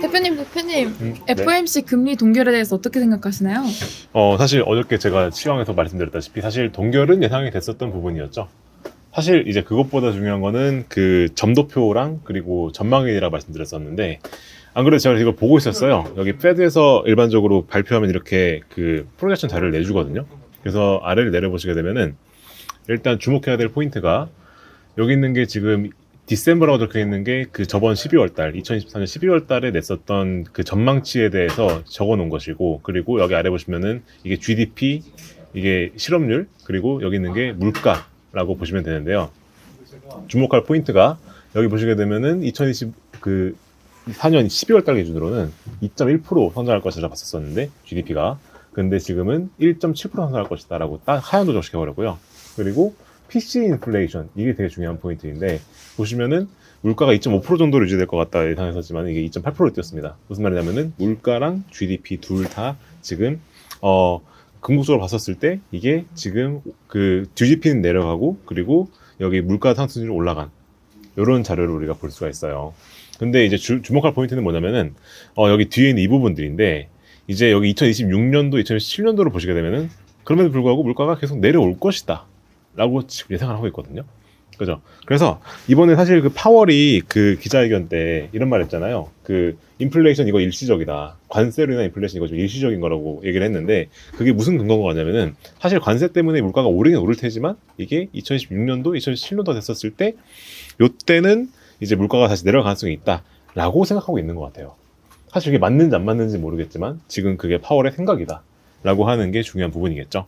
대표님, 대표님, 음, 네. FOMC 금리 동결에 대해서 어떻게 생각하시나요? 어, 사실 어저께 제가 시황에서 말씀드렸다시피 사실 동결은 예상이 됐었던 부분이었죠. 사실 이제 그것보다 중요한 거는 그 점도표랑 그리고 전망이라 말씀드렸었는데 안 그래도 제가 이걸 보고 있었어요. 여기 패드에서 일반적으로 발표하면 이렇게 그 프로젝션 자료를 내주거든요. 그래서 아래를 내려보시게 되면은 일단 주목해야 될 포인트가 여기 있는 게 지금 디셈버라고 적혀 있는 게 그 저번 12월 달, 2024년 12월 달에 냈었던 그 전망치에 대해서 적어 놓은 것이고, 그리고 여기 아래 보시면은 이게 GDP, 이게 실업률, 그리고 여기 있는 게 물가라고 보시면 되는데요. 주목할 포인트가 여기 보시게 되면은 2020 그 4년 12월 달 기준으로는 2.1% 성장할 것이라 봤었었는데 GDP가 근데 지금은 1.7% 성장할 것이다라고 딱 하향 조정시켜 버렸고요. 그리고 PC 인플레이션 이게 되게 중요한 포인트인데 보시면은 물가가 2.5% 정도로 유지될 것 같다 예상했었지만 이게 2.8%로 뛰었습니다. 무슨 말이냐면은 물가랑 GDP 둘 다 지금 어 궁극적으로 봤었을 때 이게 지금 그 GDP는 내려가고 그리고 여기 물가 상승률이 올라간 이런 자료를 우리가 볼 수가 있어요. 근데 이제 주, 주목할 포인트는 뭐냐면은 어 여기 뒤에 있는 이 부분들인데 이제 여기 2026년도, 2017년도를 보시게 되면은 그럼에도 불구하고 물가가 계속 내려올 것이다. 라고 지금 예상을 하고 있거든요. 그죠? 그래서 이번에 사실 그 파월이 그 기자회견 때 이런 말 했잖아요. 그 인플레이션 이거 일시적이다. 관세로 인한 인플레이션 이거 좀 일시적인 거라고 얘기를 했는데 그게 무슨 근거가 냐면은 사실 관세 때문에 물가가 오르긴 오를 테지만 이게 2016년도, 2017년도 됐었을 때 요때는 이제 물가가 다시 내려갈 가능성이 있다라고 생각하고 있는 것 같아요. 사실 이게 맞는지 안 맞는지 모르겠지만 지금 그게 파월의 생각이다. 라고 하는 게 중요한 부분이겠죠.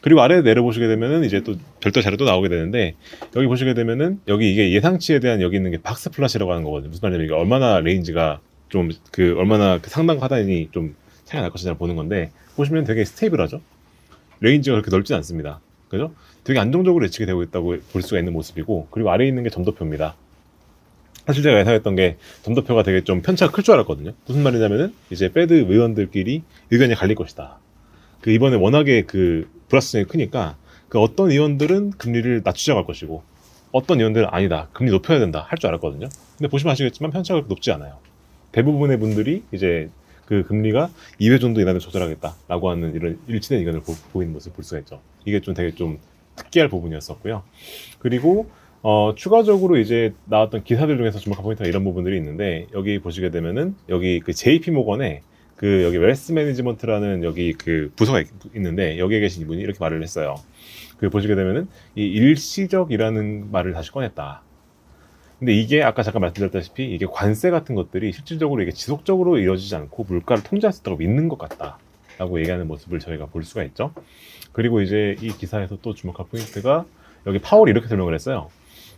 그리고 아래 내려보시게 되면은 이제 또 별도 자료 또 나오게 되는데 여기 보시게 되면은 여기 이게 예상치에 대한 여기 있는 게 박스 플러시라고 하는 거거든요. 무슨 말이냐면 이게 얼마나 레인지가 좀 그 얼마나 그 상당 하단이 좀 차이가 날 것이냐 보는 건데 보시면 되게 스테이블하죠. 레인지가 그렇게 넓진 않습니다. 그죠? 되게 안정적으로 예측이 되고 있다고 볼 수가 있는 모습이고 그리고 아래에 있는 게 점도표입니다. 사실 제가 예상했던 게 점도표가 되게 좀 편차가 클 줄 알았거든요. 무슨 말이냐면은 이제 패드 의원들끼리 의견이 갈릴 것이다. 그 이번에 워낙에 그 불확실성이 크니까 그 어떤 의원들은 금리를 낮추자고 할 것이고 어떤 의원들은 아니다 금리 높여야 된다 할 줄 알았거든요. 근데 보시면 아시겠지만 편차가 그렇게 높지 않아요. 대부분의 분들이 이제 그 금리가 2회 정도 이하면 조절하겠다라고 하는 이런 일치된 의견을 보, 이는 모습을 볼 수가 있죠. 이게 좀 되게 좀 특이할 부분이었었고요. 그리고 어, 추가적으로 이제 나왔던 기사들 중에서 주목한 포인트가 이런 부분들이 있는데 여기 보시게 되면은 여기 그 JP 모건에 그 여기 웰스 매니지먼트라는 여기 그 부서가 있- 있는데 여기에 계신 이분이 이렇게 말을 했어요. 그 보시게 되면은 이 일시적이라는 말을 다시 꺼냈다. 근데 이게 아까 잠깐 말씀드렸다시피 이게 관세 같은 것들이 실질적으로 이게 지속적으로 이어지지 않고 물가를 통제할 수 있다고 믿는 것 같다 라고 얘기하는 모습을 저희가 볼 수가 있죠. 그리고 이제 이 기사에서 또 주목할 포인트가 여기 파월이 이렇게 설명을 했어요.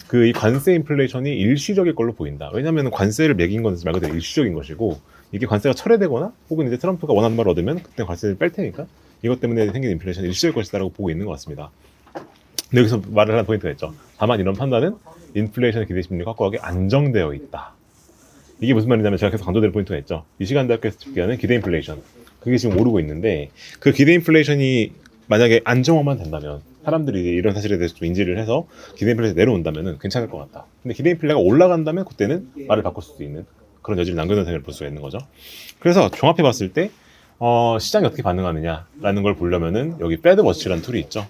그 이 관세 인플레이션이 일시적일 걸로 보인다. 왜냐하면 관세를 매긴 건 말 그대로 일시적인 것이고 이게 관세가 철회되거나 혹은 이제 트럼프가 원하는 바를 얻으면 그때 관세를 뺄 테니까 이것 때문에 생긴 인플레이션이 일시적일 것이다라고 보고 있는 것 같습니다. 근데 여기서 말을 하는 포인트가 있죠. 다만 이런 판단은 인플레이션 기대 심리가 확고하게 안정되어 있다. 이게 무슨 말이냐면 제가 계속 강조드릴 포인트가 있죠. 이 시간 대학교에서 집계하는 기대 인플레이션. 그게 지금 오르고 있는데 그 기대 인플레이션이 만약에 안정화만 된다면 사람들이 이런 사실에 대해서 좀 인지를 해서 기대 인플레이션 내려온다면 괜찮을 것 같다. 근데 기대 인플레가 올라간다면 그때는 말을 바꿀 수도 있는 그런 여지를 남겨놓은 생각을 볼 수가 있는 거죠. 그래서 종합해 봤을 때 어, 시장이 어떻게 반응하느냐라는 걸 보려면은 여기 배드 워치라는 툴이 있죠.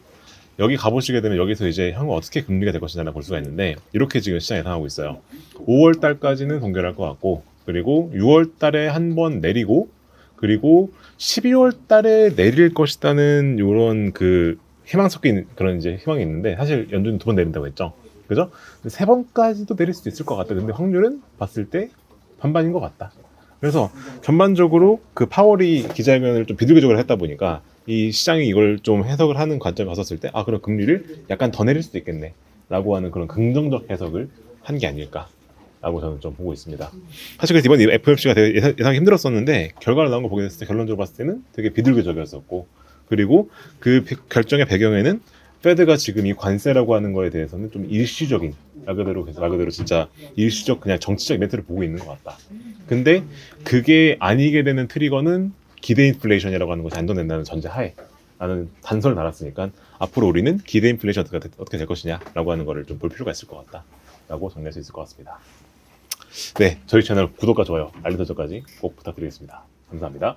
여기 가보시게 되면 여기서 이제 향후 어떻게 금리가 될 것이냐를 볼 수가 있는데 이렇게 지금 시장 예상하고 있어요. 5월 달까지는 동결할 것 같고 그리고 6월 달에 한 번 내리고 그리고 12월 달에 내릴 것이다는 요런 그 희망 섞인 그런 이제 희망이 있는데 사실 연준은 두 번 내린다고 했죠. 그죠? 세 번까지도 내릴 수도 있을 것 같다. 근데 확률은 봤을 때 반반인 것 같다. 그래서 전반적으로 그 파월이 기자회견을 좀 비둘기적으로 했다 보니까 이 시장이 이걸 좀 해석을 하는 관점에 봤었을 때 아 그럼 금리를 약간 더 내릴 수도 있겠네 라고 하는 그런 긍정적 해석을 한 게 아닐까 라고 저는 좀 보고 있습니다 사실 그래서 이번 FOMC가 되게 예상, 예상이 힘들었었는데 결과를 나온 거 보게 됐을 때 결론적으로 봤을 때는 되게 비둘기적이었었고 그리고 그 배- 결정의 배경에는 페드가 지금 이 관세라고 하는 거에 대해서는 좀 일시적인 말 그대로 말 그대로 진짜 일시적 그냥 정치적 이벤트를 보고 있는 것 같다. 근데 그게 아니게 되는 트리거는 기대 인플레이션이라고 하는 것이 안정된다는 전제하에 나는 단서를 달았으니까 앞으로 우리는 기대 인플레이션 어떻게, 어떻게 될 것이냐라고 하는 거를 좀 볼 필요가 있을 것 같다라고 정리할 수 있을 것 같습니다. 네, 저희 채널 구독과 좋아요, 알림 설정까지 꼭 부탁드리겠습니다. 감사합니다.